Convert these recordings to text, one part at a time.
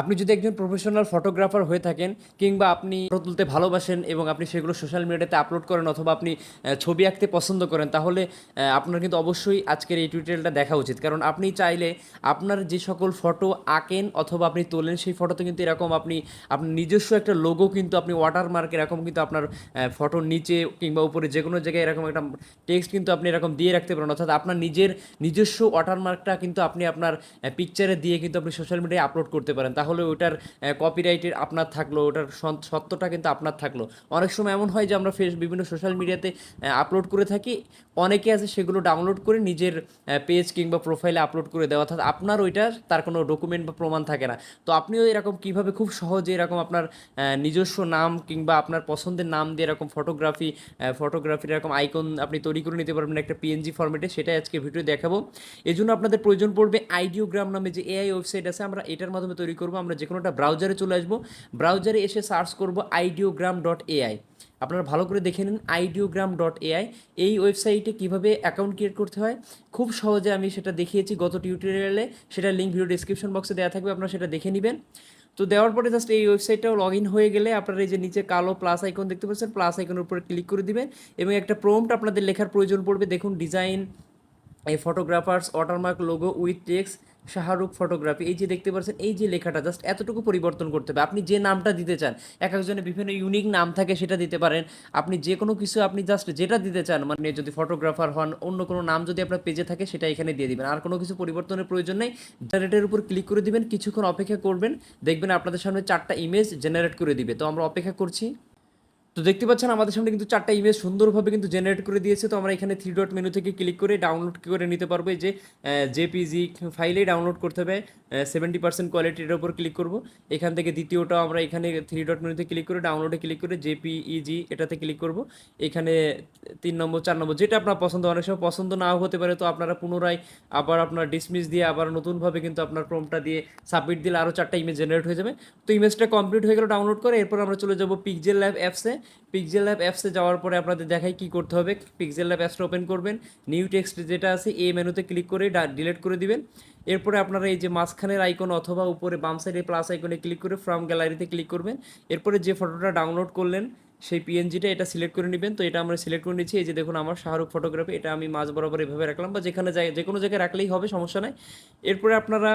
আপনি যদি একজন প্রফেশনাল ফটোগ্রাফার হয়ে থাকেন কিংবা আপনি ফটো তুলতে ভালোবাসেন এবং আপনি সেগুলো সোশ্যাল মিডিয়াতে আপলোড করেন অথবা আপনি ছবি আঁকতে পছন্দ করেন, তাহলে আপনার কিন্তু অবশ্যই আজকের এই টিউটোরিয়ালটা দেখা উচিত। কারণ আপনি চাইলে আপনার যে সকল ফটো আঁকেন অথবা আপনি তোলেন, সেই ফটোতে কিন্তু এরকম আপনি আপনার নিজস্ব একটা লোগো কিন্তু আপনি ওয়াটারমার্ক এরকম কিন্তু আপনার ফটোর নিচে কিংবা উপরে যে কোনো জায়গায় এরকম একটা টেক্সট কিন্তু আপনি এরকম দিয়ে রাখতে পারেন। অর্থাৎ আপনার নিজের নিজস্ব ওয়াটারমার্কটা কিন্তু আপনি আপনার পিকচারে দিয়ে কিন্তু আপনি সোশ্যাল মিডিয়ায় আপলোড করতে পারেন। তাহলে ওটার কপিরাইটের আপনার থাকল, ওটার সত্যটা কিন্তু আপনার থাকল। অনেক সময় এমন হয় যে আমরা ফেস, বিভিন্ন সোশ্যাল মিডিয়াতে আপলোড করে থাকি, অনেকে আছে সেগুলো ডাউনলোড করে নিজের পেজ কিংবা প্রোফাইলে আপলোড করে দেওয়া। অর্থাৎ আপনার ওইটা তার কোনো ডকুমেন্ট বা প্রমাণ থাকে না। তো আপনিও এরকম কীভাবে খুব সহজে এরকম আপনার নিজস্ব নাম কিংবা আপনার পছন্দের নাম দিয়ে এরকম ফটোগ্রাফি ফটোগ্রাফির এরকম আইকন আপনি তৈরি করে নিতে পারবেন একটা পিএনজি ফরম্যাটে সেটাই আজকে ভিডিও দেখাবো। এই জন্য আপনাদের প্রয়োজন পড়বে আইডিওগ্রাম নামে যে এআই ওয়েবসাইট আছে, আমরা এটার মাধ্যমে তৈরি করব। আমরা যে কোনো একটা ব্রাউজারে চলে আসব। ব্রাউজারে এসে সার্চ করব আইডিওগ্রাম ডট এআই আপনারা ভালো করে দেখে নিন আইডিওগ্রাম ডট এআই এই ওয়েবসাইটে কীভাবে অ্যাকাউন্ট ক্রিয়েট করতে হয়? খুব সহজে আমি সেটা দেখিয়েছি গত টিউটোরিয়ালে সেটা লিঙ্ক ভিডিও ডিসক্রিপশন বক্সে দেওয়া থাকবে, আপনারা সেটা দেখে নেবেন। তো দেওয়ার পরে জাস্ট এই ওয়েবসাইটটাও লগ ইন হয়ে গেলে আপনারা এই যে নিচে কালো প্লাস আইকন দেখতে পাচ্ছেন প্লাস আইকনের উপরে ক্লিক করে দিবেন এবং একটা প্রম্পট আপনাদের লেখার প্রয়োজন পড়বে। দেখুন ডিজাইন এই photographers watermark logo with text Shahrukh photography এই যে দেখতে পাচ্ছেন, এই যে লেখাটা জাস্ট এতটুকু পরিবর্তন করতে হবে। আপনি যে নামটা দিতে চান, এক একজনের বিভিন্ন ইউনিক নাম থাকে সেটা দিতে পারেন। আপনি যে কোনো কিছু আপনি জাস্ট যেটা দিতে চান মানে যদি ফটোগ্রাফার হন, অন্য কোনো নাম যদি আপনার পেজে থাকে, সেটা এখানে দিয়ে দিবেন। আর কোনো কিছু পরিবর্তনের প্রয়োজন নেই জেনারেটের উপর ক্লিক করে দিবেন, কিছুক্ষণ অপেক্ষা করবেন, দেখবেন আপনাদের সামনে চারটা ইমেজ জেনারেট করে দিবে। তো আমরা অপেক্ষা করছি। তো দেখতে পাচ্ছেন আমাদের সামনে কিন্তু চারটা ইমেজ সুন্দরভাবে কিন্তু জেনারেট করে দিয়েছে। তো আমরা এখানে থ্রি ডট মেনু থেকে ক্লিক করে ডাউনলোড করে নিতে পারব। যে জেপিজি ফাইলেই ডাউনলোড করতে হবে। সেভেন্টি পার্সেন্ট কোয়ালিটির ওপর ক্লিক করব। এখান থেকে দ্বিতীয়টা আমরা এখানে থ্রি ডট মেনুতে ক্লিক করে ডাউনলোডে ক্লিক করে জেপিইজি এটাতে ক্লিক করব। এখানে তিন নম্বর, চার নম্বর, যেটা আপনার পছন্দ, অনেক সময় পছন্দ নাও হতে পারে। তো আপনারা পুনরায় আবার আপনার ডিসমিস দিয়ে আবার নতুনভাবে কিন্তু আপনার প্রমটা দিয়ে সাবমিট দিলে আরও চারটা ইমেজ জেনারেট হয়ে যাবে। তো ইমেজটা কমপ্লিট হয়ে গেল ডাউনলোড করে, এরপর আমরা চলে যাব পিকজেল ল্যাব অ্যাপসে পিকজেল অ্যাপ অ্যাপসে যাওয়ার পরে আপনাদের দেখাই কি করতে হবে। পিক্সেল অ্যাপ অ্যাপসটা ওপেন করবেন। নিউ টেক্সট যেটা আছে এই মেনুতে ক্লিক করে ডিলিট করে দিবেন। এরপরে আপনারা এই যে মাঝখানের আইকন অথবা উপরে বাম সাইডে প্লাস আইকনে ক্লিক করে ফ্রম গ্যালারিতে ক্লিক করবেন। এরপরে যে ফটোটা ডাউনলোড করলেন সেই পিএনজিটা এটা সিলেক্ট করে নেবেন। তো এটা আমরা সিলেক্ট করে নিচ্ছি। এই যে দেখুন আমার শাহরুখ ফটোগ্রাফি এটা আমি মাঝ বরাবর এভাবে রাখলাম বা যেখানে যাই যে কোনো জায়গায় রাখলেই হবে, সমস্যা নাই। এরপরে আপনারা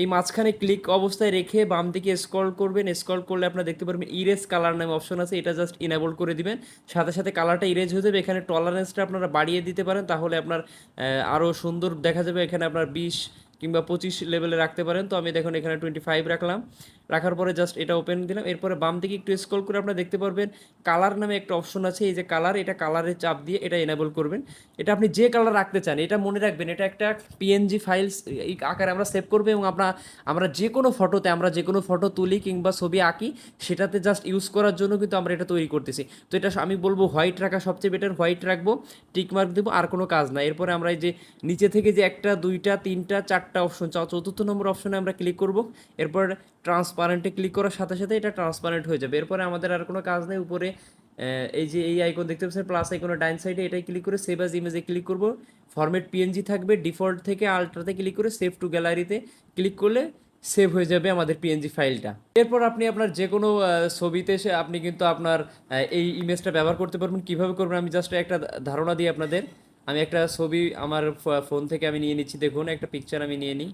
এই মাঝখানে ক্লিক অবস্থায় রেখে বাম দিকে স্ক্রল করবেন। স্ক্রল করলে আপনারা দেখতে পারবেন ইরেজ কালার নামে অপশন আছে। এটা জাস্ট ইনেবল করে দিবেন। সাথে সাথে কালারটা ইরেজ হয়ে যাবে। এখানে টলারেন্সটা আপনারা বাড়িয়ে দিতে পারেন। তাহলে আপনার আরও সুন্দর দেখা যাবে। এখানে আপনার বিশ কিংবা পঁচিশ লেভেলে রাখতে পারেন। তো আমি দেখুন এখানে টোয়েন্টি ফাইভ রাখলাম। রাখার পরে জাস্ট এটা ওপেন দিলাম। এরপরে বাম দিকে একটু স্ক্রল করে আপনারা দেখতে পারবেন কালার নামে একটা অপশন আছে, এই যে কালার এটা কালারে চাপ দিয়ে এটা এনাবল করবেন। এটা আপনি যে কালার রাখতে চান, এটা মনে রাখবেন, এটা একটা পিএনজি ফাইলস এই আকারে আমরা সেভ করব এবং আমরা আমরা যে কোনো ফটোতে আমরা যে কোনো ফটো তুলি কিংবা ছবি আঁকি, সেটাতে জাস্ট ইউজ করার জন্য কিন্তু আমরা এটা তৈরি করতেছি। তো এটা আমি বলব হোয়াইট রাখা সবচেয়ে বেটার হোয়াইট রাখব টিক মার্ক দেবো, আর কোনো কাজ না। এরপরে আমরা এই যে নিচে থেকে যে একটা, দুইটা, তিনটা, চারটা অপশন চতুর্থ নম্বর অপশনে আমরা ক্লিক করব। এরপর ট্রান্সপারেন্টে ক্লিক করার সাথে সাথে এটা ট্রান্সপারেন্ট হয়ে যাবে। এরপরে আমাদের আর কোনো কাজ নেই উপরে এই যে এই আইকন দেখতে পাচ্ছেন প্লাস আইকনের ডাইন সাইডে এটাই ক্লিক করে সেভ অ্যাজ ইমেজে ক্লিক করব। ফরম্যাট পিএনজি থাকবে ডিফল্ট থেকে আল্ট্রাতে ক্লিক করে সেভ টু গ্যালারিতে ক্লিক করলে সেভ হয়ে যাবে আমাদের পিএনজি ফাইলটা এরপর আপনি আপনার যে কোনো ছবিতে সে আপনি কিন্তু আপনার এই ইমেজটা ব্যবহার করতে পারবেন। কীভাবে করবেন? আমি জাস্ট একটা ধারণা দিই আপনাদের। আমি একটা ছবি আমার ফোন থেকে আমি নিয়ে নিচ্ছি। দেখুন, একটা পিকচার আমি নিয়ে নিই।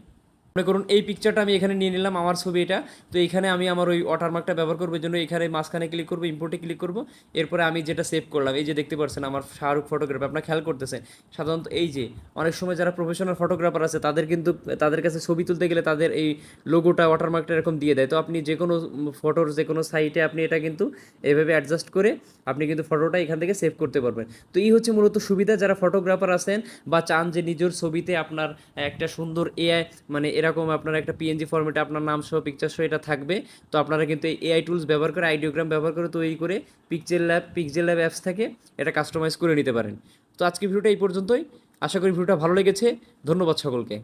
মনে করুন এই পিকচারটা আমি এখানে নিয়ে নিলাম, আমার ছবি এটা। তো এখানে আমি আমার ওই ওয়াটারমার্কটা ব্যবহার করব জন্য এখানে মাঝখানে ক্লিক করব ইম্পোর্টে ক্লিক করব। এরপরে আমি যেটা সেভ করলাম, এই যে দেখতে পাচ্ছেন আমার শাহরুখ ফটোগ্রাফি আপনার খেয়াল করতেছেন, সাধারণত এই যে অনেক সময় যারা প্রফেশনাল ফটোগ্রাফার আছে, তাদের কিন্তু, তাদের কাছে ছবি তুলতে গেলে তাদের এই লোগোটা ওয়াটারমার্কটা এরকম দিয়ে দেয়। তো আপনি যে কোনো ফটোর যে কোনো সাইটে আপনি এটা কিন্তু এভাবে অ্যাডজাস্ট করে আপনি কিন্তু ফটোটা এখান থেকে সেভ করতে পারবেন। তো এই হচ্ছে মূলত সুবিধা, যারা ফটোগ্রাফার আছেন বা চান যে নিজের ছবিতে আপনার একটা সুন্দর এআই মানে এরকম আপনার একটা পিএনজি ফর্মেটে আপনার নাম সহ পিকচার সহ এটা থাকবে। তো আপনারা কিন্তু এই এআই টুলস ব্যবহার করে আইডিওগ্রাম ব্যবহার করে তৈরি করে picture lab picture lab apps থেকে এটা কাস্টমাইজ করে নিতে পারেন। তো আজকে ভিডিওটা এই পর্যন্তই। আশা করি ভিডিওটা ভালো লেগেছে। ধন্যবাদ সকলকে।